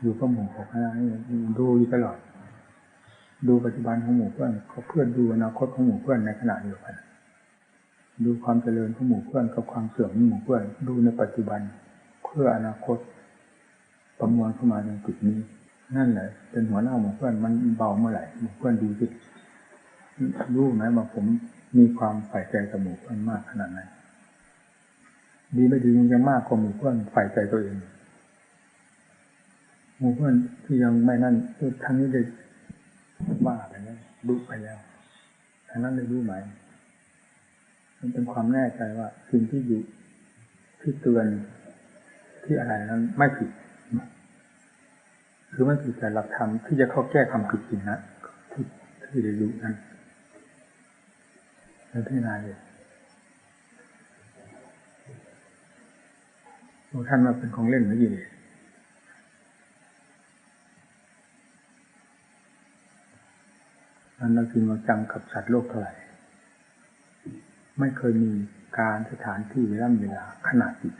อยู่กับหมู่กับคณะนี่ดูอยู่ตลอด ดูปัจจุบันของหมู่เพื่อนเขาเพื่อนดูอนาคตของหมู่เพื่อนในขณะเดียวกัน ดูความเจริญของหมู่เพื่อนกับความเสื่อมของหมู่เพื่อน ดูในปัจจุบันเพื่ออนาคต ประมวลเข้ามาในจุดนี้ นั่นแหละ เป็นหัวหน้าหมู่เพื่อนมันเบาเมื่อไหร่หมู่เพื่อนดูสิรู้ไหมว่าผมมีความใฝ่ใจกับหมู่เพื่อนมากขนาดไหนดีไม่ดียังจะมากกว่าหมู่เพื่อนใฝ่ใจตัวเอง หมู่เพื่อนที่ยังไม่นั่นทั้งนี้ได้ว่าไปแล้วรู้ไปแล้วทั้งนั้นได้รู้ไหม มันเป็นความแน่ใจว่าสิ่งที่อยู่ที่เตือนที่อะไรนั้นไม่ผิดคือไม่ผิดแต่หลักธรรมที่จะเข้าแก้ความผิดจริงนะที่ที่ได้รู้นั้นแล้วพิจารณาเลยท่านมาเป็นของเล่นหรือยี่เลยันเรากินมาจังกับสัตว์โลกเท่าไหร่ ไม่เคยมีการสถานที่เวลาเวลาขนาดจิต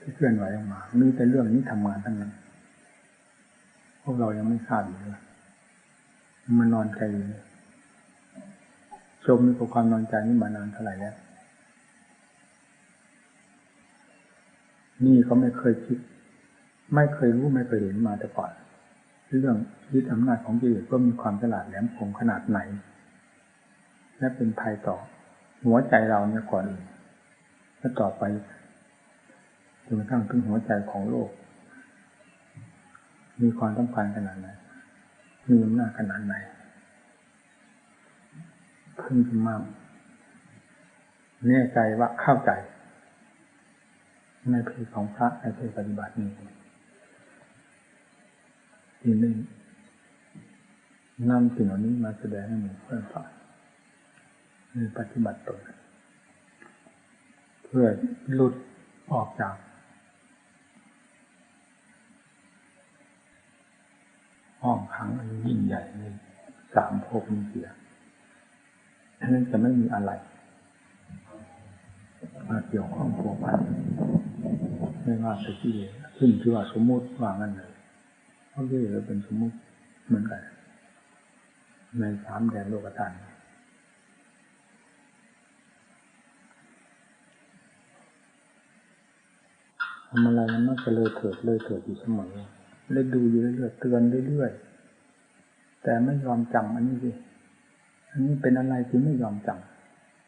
ที่เคลื่อนไหวออกมา มีแต่เรื่องนี้ทำงานทั้งนั้น พวกเรายังไม่ทราบอยู่เลยมันนอนใจอยู่ชมมีความนอนใจนี่มานานเท่าไหร่แล้วนี่เขาไม่เคยคิด ไม่เคยรู้ไม่เคยเห็นมาแต่ก่อน เรื่องยึดอำนาจของกิเลสก็มีความฉลาดแหลมคมขนาดไหน และเป็นภัยต่อ หัวใจเราเนี่ยก่อนอื่นและต่อไปจนกระทั่งถึงหัวใจของโลก มีความต้องการขนาดไหน มีอำนาจขนาดไหนเพิ่งจะมาแน่ใจว่าเข้าใจในเพศของพระในเพศปฏิบัตินี้ ทีนี้นำสิ่งเหล่านี้มาแสดงให้หมู่เพื่อนฟังในปฏิบัติตนเพื่อหลุดออกจาก ห้องขังอันยิ่งใหญ่ในสามภพนี้เสียนั้นจะไม่มีอะไรมาเกี่ยวข้องผัวพันไม่ว่าจะที่ขึ้นที่ว่าสมมติว่างั้นเลย เพราะที่เราเป็นสมมติเหมือนกัน ในสามแดนโลกธาตุทำอะไรมันมักจะเลยเถิดเลยเถิดอยู่เสมอเลยดูอยู่เรื่อยๆเตือนเรื่อยๆแต่ไม่ยอมจำอันนี้สิอันนี้เป็นอะไรที่ไม่ยอมจ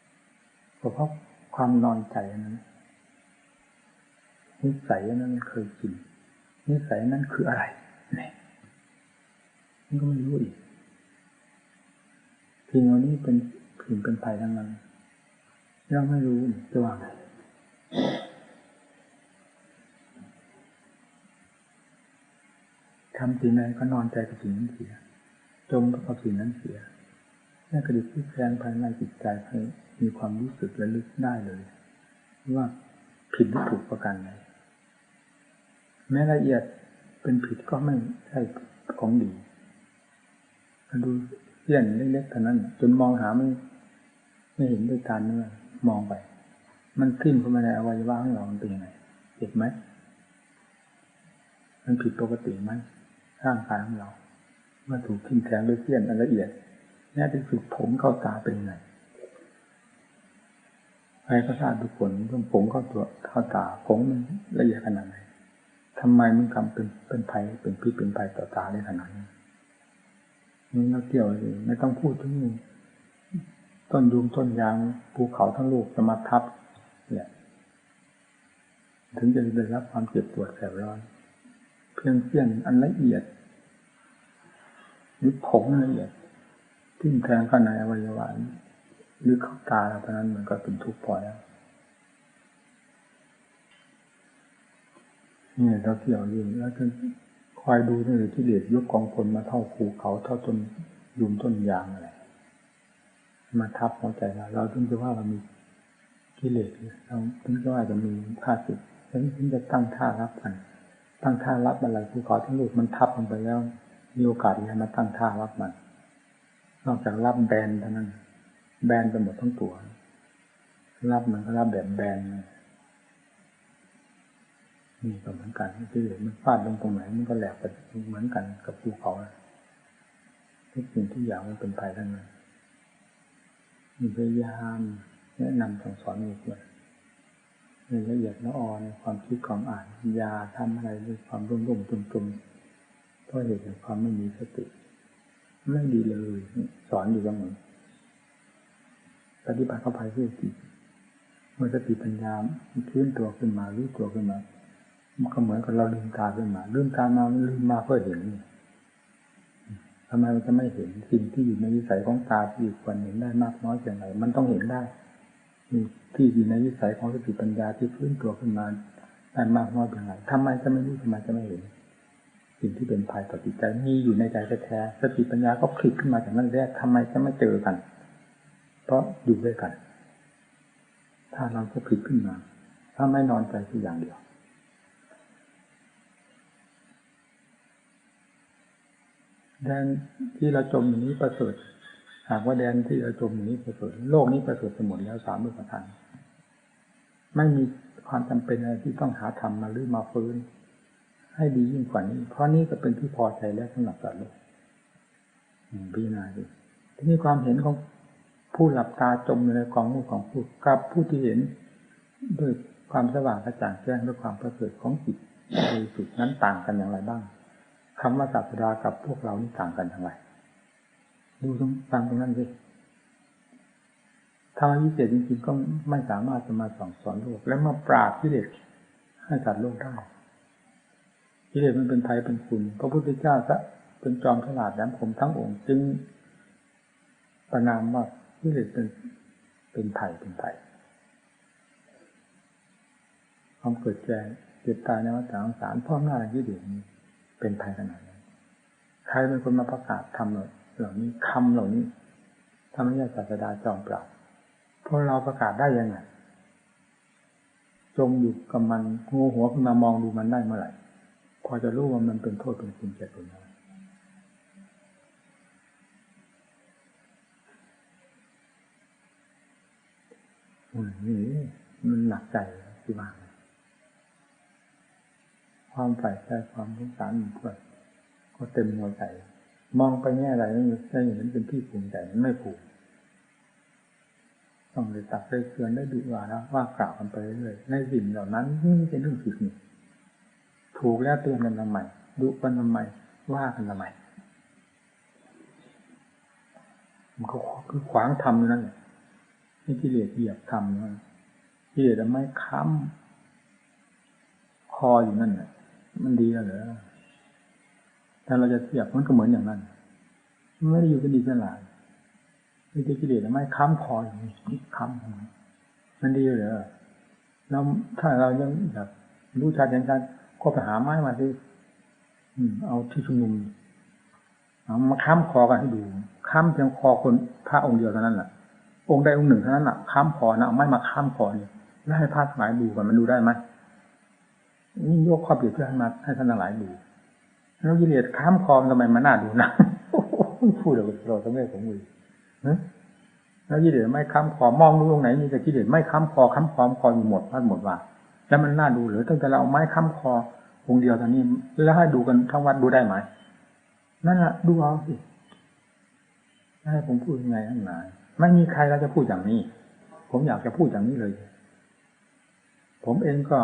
ำเพราะความนอนใจนั้นนิสัยนั้นเคยกินนิสัยนั้นคืออะไร นี่ยมันก็ไม่รู้อีกทีวันนี้เป็นผินเป็นภัยทั้งนั้นยังไม่รู้จะว่าไงทำสิ่งใดก็นอนใจกับสิ่งนั้นเสีย จมกับสิ่งนั้นเสียแค่กระดิกที่แรงภายในจิตใจให้มีความรู้สึกและลึกได้เลย ว่าผิดหรือถูกประการใดแม้ละเอียดเป็นผิดก็ไม่ใช่ของดี ดูเสี้ยนเล็กๆเท่านั้น จนมองหาไม่ไม่เห็นด้วยตาเนื้อมองไป มันขึ้นเข้ามาในอวัยวะของเรามันเป็นยังไงเจ็บไหมมันผิดปกติไหมร่างกายของเราเมื่อถูกทิ่มแทงด้วยเสี้ยนละเอียดแม้ที่สุดผมเข้าตาเป็นยังไงใครก็ทราบทุกคนเรื่องผมเข้าตัวเข้าตาผมมันละเอียดขนาดไหนทำไมมันกำเป็นเป็นภัยเป็นพิษเป็นภัยต่อตาได้ขนาดนี้ นี่เราเกี่ยวเลยไม่ต้องพูดถึงต้นยุงต้นยางภูเขาทั้งลูกจะมาทับเนี่ยถึงจะได้รับความเจ็บปวดแสบร้อน เพียงเสี้ยนอันละเอียดหรือผงละเอียดทิ่มแทงข้างในอวัยวะหรือเข้าตาเราเท่านั้นมันก็เป็นทุกข์พอแล้วเนี่ยเราเที่ยวยู่แล้วก็ อยดูนี่ที่เลียดยกกองพลมาเท่าภูเขาเท่าต้นยุมต้นยางอะไรมาทับหัวใจเราเราถึงจะว่าเรามีกิเลสเราถึงจะว่าจะมีค่าสึกแล้วถึงจะตั้งท่ารับมันตั้งท่ารับอะไรภูเขาทั้งลูกมันทับลงไปแล้วมีโอกาสที่จะมาตั้งท่ารับมัน นอกจากรับแบนเท่านั้น แบนไปหมดทั้งตัว รับมันก็รับแบบแบน นี่ก็เหมือนกันที่มันฟาดลงตรงไหนมันก็แหลกไปเหมือนกันกับภูเขาทุกสิ่งทุกอย่างมันเป็นภัยทั้งนั้นมีพยายามแนะนำสั่งสอนอยู่ด้วยในละเอียดละอ่อนความคิดความอ่านยาทำอะไรด้วยความรุ่มรุ่มตุ่มตุ่มเพราะเหตุแห่งความไม่มีสติไม่ดีเลย สอนอยู่เสมอปฏิบัติเข้าไปเพื่อสติเมื่อสติปัญญาขึ้นตัวขึ้นมารู้ตัวขึ้นมา มันก็เหมือนกับเราลืมตาขึ้นมาลืมตามาลืมมาเพื่อเห็นทำไมมันจะไม่เห็นสิ่งที่อยู่ในวิสัยของตาที่ควรเห็นได้มากน้อยเพียงไรมันต้องเห็นได้ที่อยู่ในวิสัยของสติปัญญาที่พื้นตัวขึ้นมาได้มากน้อยเพียงไรทำไมจะไม่รู้ทำไมจะไม่เห็น สิ่งที่เป็นภัยต่อจิตใจมีอยู่ในใจแท้ๆสติปัญญาก็ผลิตขึ้นมาจากนั้นแรกทำไมจะไม่เจอกัน เพราะอยู่ด้วยกัน ถ้าเราก็ผลิตขึ้นมา ถ้าไม่นอนใจคืออย่างเดียว แดนที่เราจมอย่างนี้ประเสริฐหากว่าแดนที่เราจมอย่างนี้ประเสริฐโลกนี้ประเสริฐไปหมดแล้วสามมือประทานไม่มีความจำเป็นอะไรที่ต้องหาธรรมมาลื้อมาฟื้น ให้ดียิ่งกว่านี้ เพราะนี้ก็เป็นที่พอใจแล้วสำหรับสัตว์โลกพิจารณาดูทีนี้ความเห็นของผู้หลับตาจมอยู่ในกองมือของผู้กับผู้ที่เห็นด้วยความสว่างกระจ่างแจ้งด้วยความประเสริฐของจิตบริสุทธิ์นั้นต่างกันอย่างไรบ้าง คำว่าศาสดากับพวกเรานี่ต่างกันอย่างไรดูตรงฟังตรงนั้นสิถ้ามันวิเศษจริงๆก็ไม่สามารถจะมาสอนสอนโลก และมาปราบกิเลสให้สัตว์โลกได้กิเลสมันเป็นภัยเป็นคุณพระพุทธเจ้าซะเป็นจอมฉลาดแหลมคมทั้งองค์จึงประนามว่ากิเลสเป็นเป็นภัยเป็นภัยความเกิดแก่เจ็บตายในวัฏสงสารพ่อหน้ากิเลสนี้ เป็นภัยขนาดนั้นใครเป็นคนมาประกาศทำเหล่านี้คำเหล่านี้ทำให้ศาสดาจอมปราบพราะเราประกาศได้ยังไงจมอยู่กับมันงูหัวขึ้นมามองดูมันได้เมื่อไหร่พอจะรู้ว่ามันเป็นโทษเป็นคุณแก่ตัวเราอืมนี่มันหนักใจที่ว่า ความใฝ่ใจความสงสารมันเพื่อก็เต็มหัวใจ มองไปแง่ใดไม่ได้เห็นเป็นที่ภูมิใจมันไม่ภูมิต้องเลยตักเลยเตือนได้ดุว่านะว่ากล่าวกันไปเรื่อยในสิ่งเหล่านั้นนี่เป็นเรื่องผิดนี่ถูกแล้วเตือนกันทำไมดุกันทำไมว่ากันทำไมมันก็คือขวางทำนั่นแหละนี่กิเลสเหยียบทำนั่นกิเลสไม่ค้ำคออยู่นั่นแหละ มันดีแล้วเหรอถ้าเราจะเทียบมันก็เหมือนอย่างนั้นไม่ได้อยู่กันดีสลายไม่ได้กิเลสไม่ค้ำคออย่างนี้ค้ำมันดีเหรอแล้วถ้าเรายังแบบรู้ชัดยันชัดก็ไปหาไม้มาที่เอาที่ชุมนุมเอามาค้ำคอกันให้ดูค้ำเพียงคอคนพระองค์เดียวเท่านั้นแหละองค์ใดองค์หนึ่งเท่านั้นแหละค้ำคอนะเอาไม้มาค้ำคอเนี่ยแล้วให้พระสมัยดูกันมันดูได้ไหม นี่ยกข้อเปรียบเทียบให้มาให้ท่านทั้งหลายดูแล้วกิเลสข้ามคอมทำไมมันน่าดูนะพูดเดี๋ยวเราจะไม่สมมือแล้วกิเลสไม่ค้ำคอมองดูตรงไหนมีแต่กิเลสไม่ค้ำคอค้ำคอมคออยู่หมดพัดหมดว่า แล้วมันน่าดูหรือตั้งแต่เราเอาไม้ค้ำคอองเดียวตอนนี้ แล้วให้ดูกันทั้งวัดดูได้ไหมนั่นแหละดูเอาสิให้ผมพูดยังไงทั้งหลายไม่มีใครเราจะพูดอย่างนี้ ผมอยากจะพูดอย่างนี้เลย ผมเองก็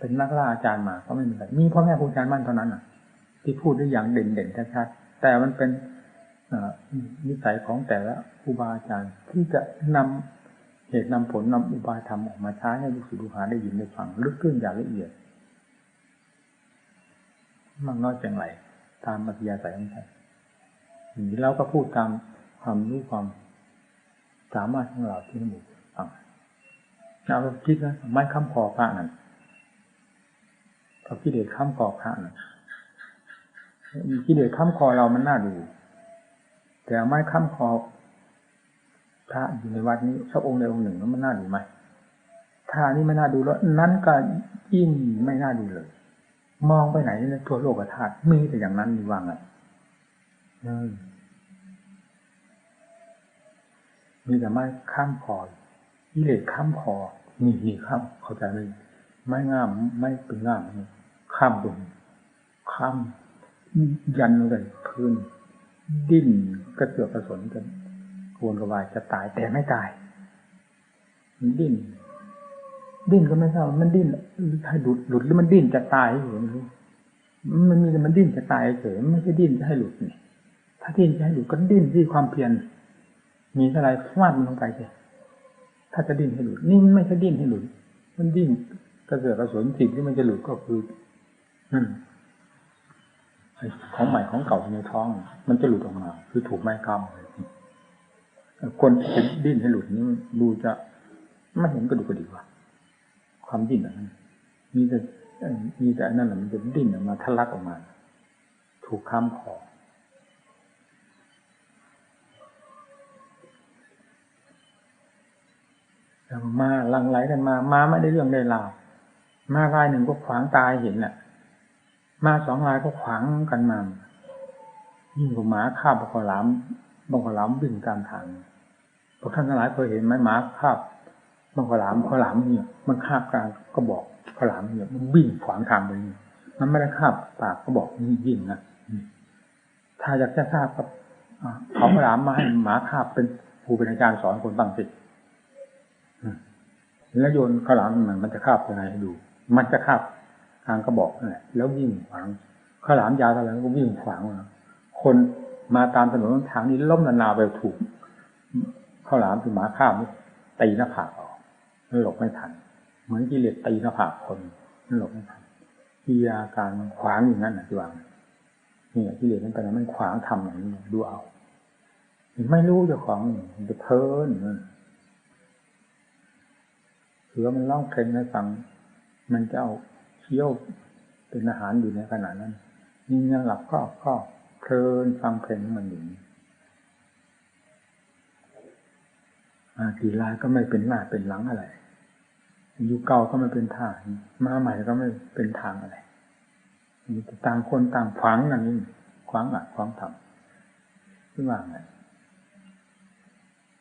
เป็นนักล่าอาจารย์มาก็ไม่มีใครมีพ่อแม่ครูอาจารย์มั่นเท่านั้นอะ ที่พูดได้อย่างเด่นเด่นชัดๆแต่มันเป็นนิสัยของแต่ละครูบาอาจารย์ ที่จะนำเหตุนำผลนำอุบายธรรมออกมาใช้ให้ลูกศิษย์ลูกหาได้ยินได้ฟังลึกขึ้นอย่างละเอียดมากน้อยเพียงไรตามมัธยาศัยของท่านอย่างนี้เราก็พูดตามความรู้ความสามารถของเราที่หมู่ฟังเราคิดนะไม่ค้ำคอพระนั่น กับกิเลสข้ามคอพระนะกิเลสข้ามคอเรามันน่าดู แต่ไม่ข้ามคอพระอยู่ในวัดนี้สักองค์ใดองค์หนึ่งนั้นมันน่าดูไหมถ้านี้ไม่น่าดูแล้ว นั้นก็ยิ่งไม่น่าดูเลย มองไปไหนในทั่วโลกธาตุมีแต่อย่างนั้นมีว่างไงมีแต่ไม่ข้ามคอกิเลสข้ามคอนี่นี่ข้ามเข้าใจไหมไม้งามไม่เป็นงาม ข้ามดุนข้ามยันเลยพื้น ดิ้นกระเสือกกระสนกันกวนกระวายจะตายแต่ไม่ตาย มันดิ้น ดิ้นก็ไม่ทราบมันดิ้นให้หลุดหลุดหรือมันดิ้นจะตายอยู่ไม่รู้มันมีแต่มันดิ้นจะตายเฉยไม่ใช่ดิ้นจะให้หลุดนี่ถ้าดิ้นจะให้หลุดก็ดิ้นที่ความเพียรมีอะไรฟาดมันลงไปเลยถ้าจะดิ้นให้หลุดนี่มันไม่ใช่ดิ้นให้หลุด มันดิ้นกระเสือกกระสนสิ่งที่มันจะหลุดก็คือนั่น ของใหม่ของเก่าในท้อง มันจะหลุดออกมา คือถูกไม้กำคนที่ดิ้นให้หลุดนี่ดูจะไม่เห็นกระดูกกระดิกว่าความดิ้นนนั้นมีแต่มีแต่นนั้นแหละมันจะดิ้นออกมาทะลักออกมา ถูกข้ามคอมาลังไหลกันมา มาไม่ได้เรื่องได้ราวมารายหนึ่งก็ขวางตายเห็นแหละ มาสองรายก็ขวางกันมายิ่งกว่าหมาคาบบังขลามบังขลามวิ่งตามทางพวกท่านทั้งหลายเคยเห็นไหมหมาคาบบังขลามขลามเนี่ย มันคาบกลางก็บอกขลามเนี่ยมันวิ่งขวางทางไปนี่มันไม่ได้คาบปากก็บอกนี่วิ่งนะถ้าอยากจะทราบครับเขาขลามมาให้หมาคาบเป็นครูเป็นอาจารย์สอนคนตั้งจิแล้วโยนขลามมันมันจะคาบยังไงให้ดู มันจะคาบางกระบอกนั่นแหละแล้ววิ่งขวางข้าวหลามยาวเท่าไหร่ก็วิ่งขวางมาคนมาตามถนนทางนี้ล้มนานาไปถูกข้าวหลามคือหมาข้ามตีหน้าผากออกนั่นหลบไม่ทัน เหมือนกิเลสตีหน้าผากคนนั่นหลบไม่ทันกิยาการขวางอย่างนั้นนะที่วางนี่กิเลสนั่นแต่มันขวางทำอย่างนี้ดูเอาไม่รู้เจ้าของมันจะเพลินเสือมันร้องเพลงให้ฟัง มันจะเอา เคี้ยวเป็นอาหารอยู่ในขณะนั้นนี่ยังหลับก็ก็เพลินฟังเพลงมันอยู่กี่ลายก็ไม่เป็นหน้าเป็นหลังอะไรอยู่เก่าก็ไม่เป็นทางมาใหม่ก็ไม่เป็นทางอะไรมีต่างคนต่างขวางกันนี่ขวางอัดขวางทำขึ้นมาไง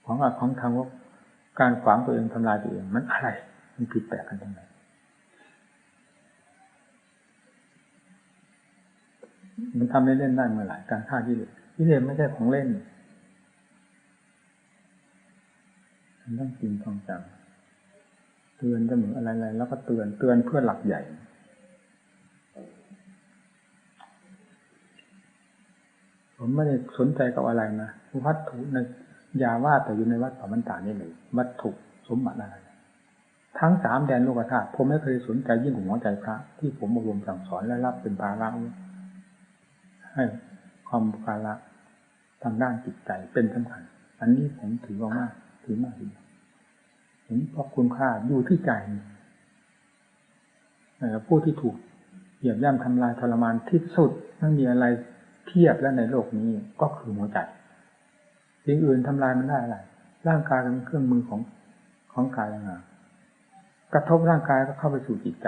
ขวางอัดขวางทำว่าการขวางตัวเองทำลายตัวเองมันอะไร มันผิดแปลกกันตรงไหน มันทำเล่นๆได้เมื่อไหร่การฆ่ากิเลสกิเลสไม่ใช่ของเล่นมันต้องจริงต้องจังเตือนเสมออะไรๆแล้วก็เตือนเตือนเพื่อหลักใหญ่ผมไม่ได้สนใจกับอะไรนะวัตถุในยาว่าแต่อยู่ในวัดป่ามันตานี่เลยวัตถุสมบัติอะไรทั้งสามแดนโลกธาตุผมไม่เคยสนใจยิ่งกว่าหัวใจพระ ที่ผมอบรมสั่งสอนและรับเป็นภาระ ให้ความบุคาระทางด้านจิตใจเป็นสำคัญ อันนี้ผมถือว่ามาก ถือมากทีเห็นเพราะคุณค่าอยู่ที่ใจผู้ที่ถูกเหยียบย่ำทำลายทรมานที่สุดไม่มีอะไรเทียบแล้วในโลกนี้ก็คือหัวใจสิ่งอื่นทำลายมันได้อะไรร่างกายเป็นเครื่องมือของของกายงานกระทบร่างกายก็เข้าไปสู่จิตใจ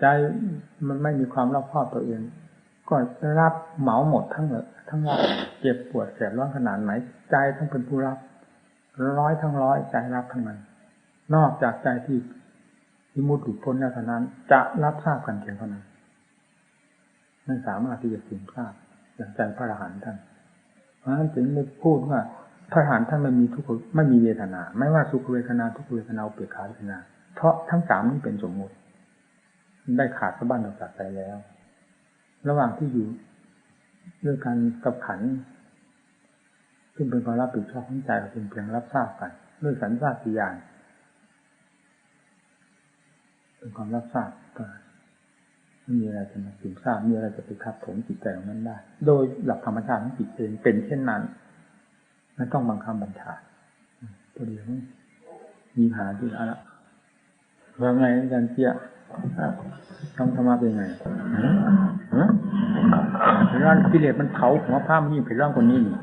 ใจมันไม่มีความรอบคอบตัวเอง ก็รับเหมาหมดทั้งทั้งรับเจ็บปวดแสบร้อนขนาดไหน ใจต้องเป็นผู้รับร้อยทั้งร้อยใจรับทั้งนั้น นอกจากใจที่ที่มุดหลุดพ้นแล้วเท่านั้น จะรับทราบกันเพียงเท่านั้นไม่สามารถที่จะถึงทราบอย่างใจพระอรหันต์ท่านเพราะฉะนั้นจึงได้พูดว่าพระอรหันต์ท่านไม่มีทุกข์ไม่มีเวทนา ไม่ว่าสุขเวทนาทุกเวทนาเปรียขาเวทนา เพราะทั้งสามนี้เป็นสมมติ ได้ขาดสะบั้นออกจากใจแล้ว ระหว่างที่อยู่ด้วยกันกับขันซึ่งเป็นความรับผิดชอบของใจกับเป็นเพียงรับทราบกัน ด้วยสัญชาติญาณเป็นความรับทราบก็ไม่มีอะไรจะมาสืบทราบมีอะไรจะไปทับถมจิตใจของนั้นได้ โดยหลักธรรมชาติของจิตเองเป็นเช่นนั้นไม่ต้องบังคับบัญชาตัวเดียวมีหาที่อะไรว่าไงอาจารย์เจีย ทำธรรมะเป็นไงร่านกิเลสมันเผาหัวผ้ามันยิ่งเป็นร่างคนนี้นี่